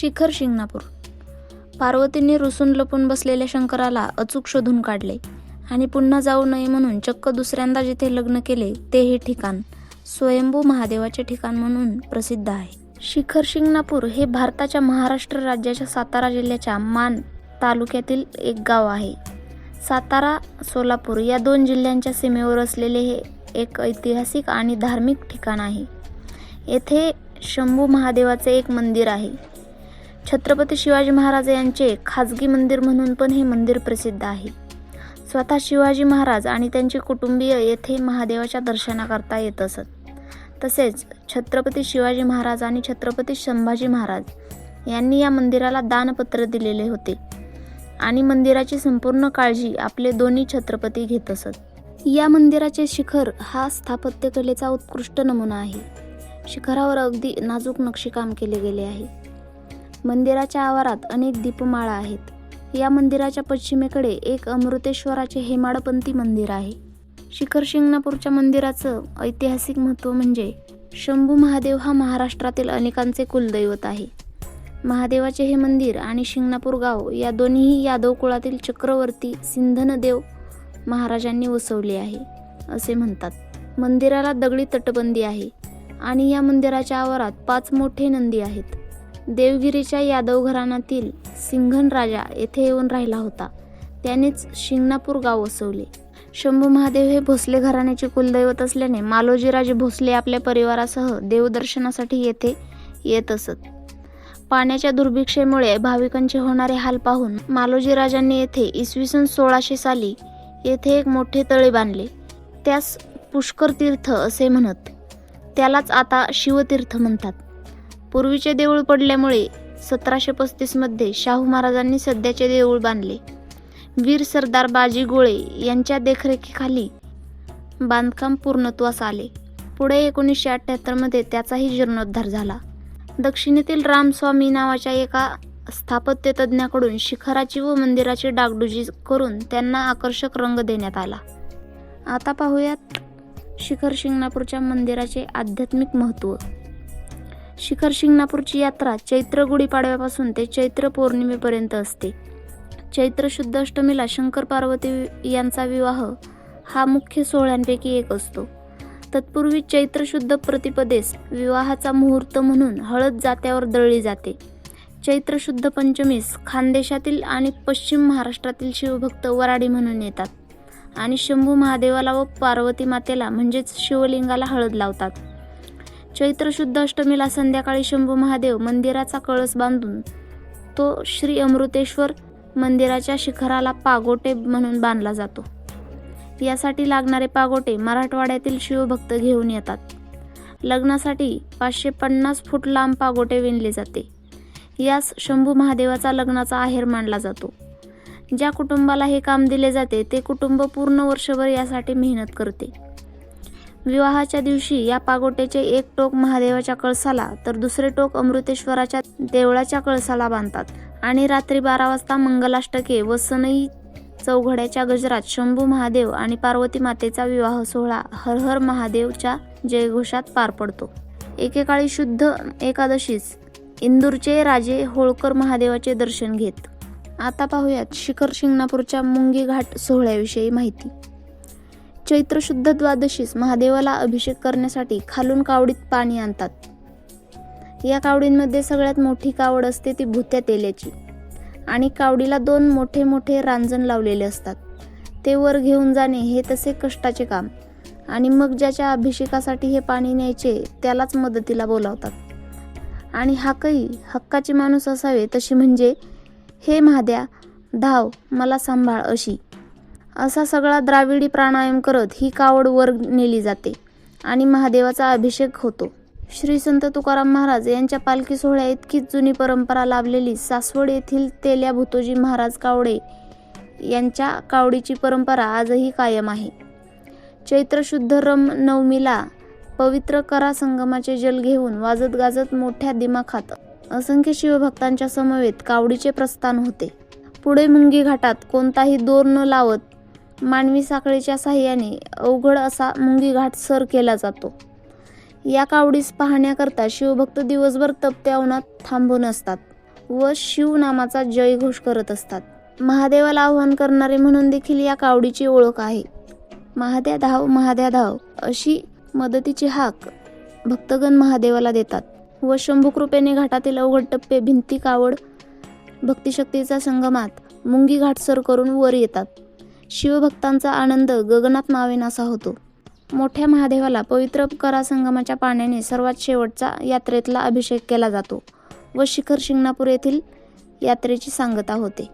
शिखर शिंगणापूर. पार्वतींनी रुसून लपून बसलेल्या शंकराला अचूक शोधून काढले. आणि पुन्हा जाऊ नये म्हणून चक्क दुसऱ्यांदा जिथे लग्न केले ते हे ठिकाण स्वयंभू महादेवाचे ठिकाण म्हणून प्रसिद्ध आहे. शिखर शिंगणापूर हे भारताच्या महाराष्ट्र राज्याच्या सातारा जिल्ह्याच्या मान तालुक्यातील एक गाव आहे. सातारा सोलापूर या दोन जिल्ह्यांच्या सीमेवर असलेले हे एक ऐतिहासिक आणि धार्मिक ठिकाण आहे. येथे शंभू महादेवाचे एक मंदिर आहे. छत्रपती शिवाजी महाराज यांचे खाजगी मंदिर म्हणून पण हे मंदिर प्रसिद्ध आहे. स्वतः शिवाजी महाराज आणि त्यांचे कुटुंबीय येथे महादेवाच्या दर्शनाकरता येत असत. तसेच छत्रपती शिवाजी महाराज आणि छत्रपती संभाजी महाराज यांनी या मंदिराला दानपत्र दिलेले होते आणि मंदिराची संपूर्ण काळजी आपले दोन्ही छत्रपती घेत असत. या मंदिराचे शिखर हा स्थापत्यकलेचा उत्कृष्ट नमुना आहे. शिखरावर अगदी नाजूक नक्षीकाम केले गेले आहे. मंदिराच्या आवारात अनेक दीपमाळा आहेत. या मंदिराच्या पश्चिमेकडे एक अमृतेश्वराचे हेमाडपंथी मंदिर आहे. शिखर शिंगणापूरच्या मंदिराचं ऐतिहासिक महत्त्व म्हणजे शंभू महादेव हा महाराष्ट्रातील अनेकांचे कुलदैवत आहे. महादेवाचे हे मंदिर आणि शिंगणापूर गाव या दोन्हीही यादव कुळातील चक्रवर्ती सिंधनदेव महाराजांनी वसवले आहे असे म्हणतात. मंदिराला दगडी तटबंदी आहे आणि या मंदिराच्या आवारात पाच मोठे नंदी आहेत. देवगिरीच्या यादव घराण्यातील सिंघन राजा येथे येऊन राहिला होता. त्यानेच शिंगणापूर गाव वसवले. शंभू महादेव हे भोसले घराण्याचे कुलदैवत असल्याने मालोजीराजे भोसले आपल्या परिवारासह देवदर्शनासाठी येथे येत असत. पाण्याच्या दुर्भिक्षेमुळे भाविकांचे होणारे हाल पाहून मालोजीराजांनी येथे इसवी सन सोळाशे साली येथे एक मोठे तळे बांधले. त्यास पुष्कर तीर्थ असे म्हणत. त्यालाच आता शिवतीर्थ म्हणतात. पूर्वीचे देऊळ पडल्यामुळे सतराशे पस्तीसमध्ये शाहू महाराजांनी सध्याचे देऊळ बांधले. वीर सरदार बाजी गोळे यांच्या देखरेखीखाली बांधकाम पूर्णत्वास आले. पुढे एकोणीसशे अठ्ठ्याहत्तरमध्ये त्याचाही जीर्णोद्धार झाला. दक्षिणेतील रामस्वामी नावाच्या एका स्थापत्य तज्ज्ञाकडून शिखराची व मंदिराची डागडुजी करून त्यांना आकर्षक रंग देण्यात आला. आता पाहूयात शिखर शिंगणापूरच्या मंदिराचे आध्यात्मिक महत्त्व. शिखर शिंगणापूरची यात्रा चैत्र गुढीपाडव्यापासून ते चैत्र पौर्णिमेपर्यंत असते. चैत्र शुद्ध अष्टमीला शंकर पार्वती यांचा विवाह हा मुख्य सोहळ्यांपैकी एक असतो. तत्पूर्वी चैत्र शुद्ध प्रतिपदेस विवाहाचा मुहूर्त म्हणून हळद जात्यावर दळली जाते. चैत्र शुद्ध पंचमीस खानदेशातील आणि पश्चिम महाराष्ट्रातील शिवभक्त वराडी म्हणून येतात आणि शंभू महादेवाला व पार्वती मातेला म्हणजेच शिवलिंगाला हळद लावतात. चैत्र शुद्ध अष्टमीला संध्याकाळी शंभू महादेव मंदिराचा कळस बांधून तो श्री अमृतेश्वर मंदिराच्या शिखराला पागोटे म्हणून बांधला जातो. यासाठी लागणारे पागोटे मराठवाड्यातील शिवभक्त घेऊन येतात. लग्नासाठी पाचशे पन्नास फूट लांब पागोटे विणले जाते. यास शंभू महादेवाचा लग्नाचा आहेर मानला जातो. ज्या कुटुंबाला हे काम दिले जाते ते कुटुंब पूर्ण वर्षभर यासाठी मेहनत करते. विवाहाच्या दिवशी या पागोट्याचे एक टोक महादेवाच्या कळसाला तर दुसरे टोक अमृतेश्वराच्या देवळाच्या कळसाला बांधतात. आणि रात्री बारा वाजता मंगलाष्टके व सनई चौघड्याच्या गजरात शंभू महादेव आणि पार्वती मातेचा विवाह सोहळा हर हर महादेवच्या जयघोषात पार पडतो. एकेकाळी शुद्ध एकादशीस इंदूरचे राजे होळकर महादेवाचे दर्शन घेत. आता पाहूयात शिखर शिंगणापूरच्या मुंगी घाट सोहळ्याविषयी माहिती. चैत्र शुद्ध द्वादशीस महादेवाला अभिषेक करण्यासाठी खालून कावडीत पाणी आणतात. या कावडींमध्ये सगळ्यात मोठी कावड असते ती भुत्या तेल्याची. आणि कावडीला दोन मोठे मोठे रांजण लावलेले असतात. ते वर घेऊन जाणे हे तसे कष्टाचे काम. आणि मग ज्याच्या अभिषेकासाठी हे पाणी न्यायचे त्यालाच मदतीला बोलावतात. आणि हाकही हक्काचे माणूस असावे तशी म्हणजे हे महाद्या धाव मला सांभाळ अशी. असा सगळा द्राविडी प्राणायाम करत ही कावड वर नेली जाते आणि महादेवाचा अभिषेक होतो. श्री संत तुकाराम महाराज यांच्या पालखी सोहळ्या इतकीच जुनी परंपरा लाभलेली सासवड येथील तेल्या भुतोजी महाराज कावडे यांच्या कावडीची परंपरा आजही कायम आहे. चैत्र शुद्ध रम नवमीला पवित्र करा संगमाचे जल घेऊन वाजत गाजत मोठ्या दिमाखात असंख्य शिवभक्तांच्या समवेत कावडीचे प्रस्थान होते. पुढे मुंगी घाटात कोणताही दोर न लावत मानवी साखळीच्या साह्याने अवघड असा मुंगी घाट सर केला जातो. या कावडीस पाहण्याकरता शिवभक्त दिवसभर तपत्या उन्हात थांबून असतात व शिवनामाचा जयघोष करत असतात. महादेवाला आव्हान करणारे म्हणून देखील या कावडीची ओळख आहे. महाद्या धाव महाद्या धाव अशी मदतीची हाक भक्तगण महादेवाला देतात व शंभुकृपेने घाटातील अवघड टप्पे भिंती कावड भक्तिशक्तीचा संगमात मुंगी घाट सर करून वर येतात. शिवभक्तांचा आनंद गगनात मावेनासा होतो. मोठ्या महादेवाला पवित्र करा संगमाच्या पाण्याने सर्वात शेवटचा यात्रेतला अभिषेक केला जातो व शिखर शिंगणापूर येथील यात्रेची सांगता होते.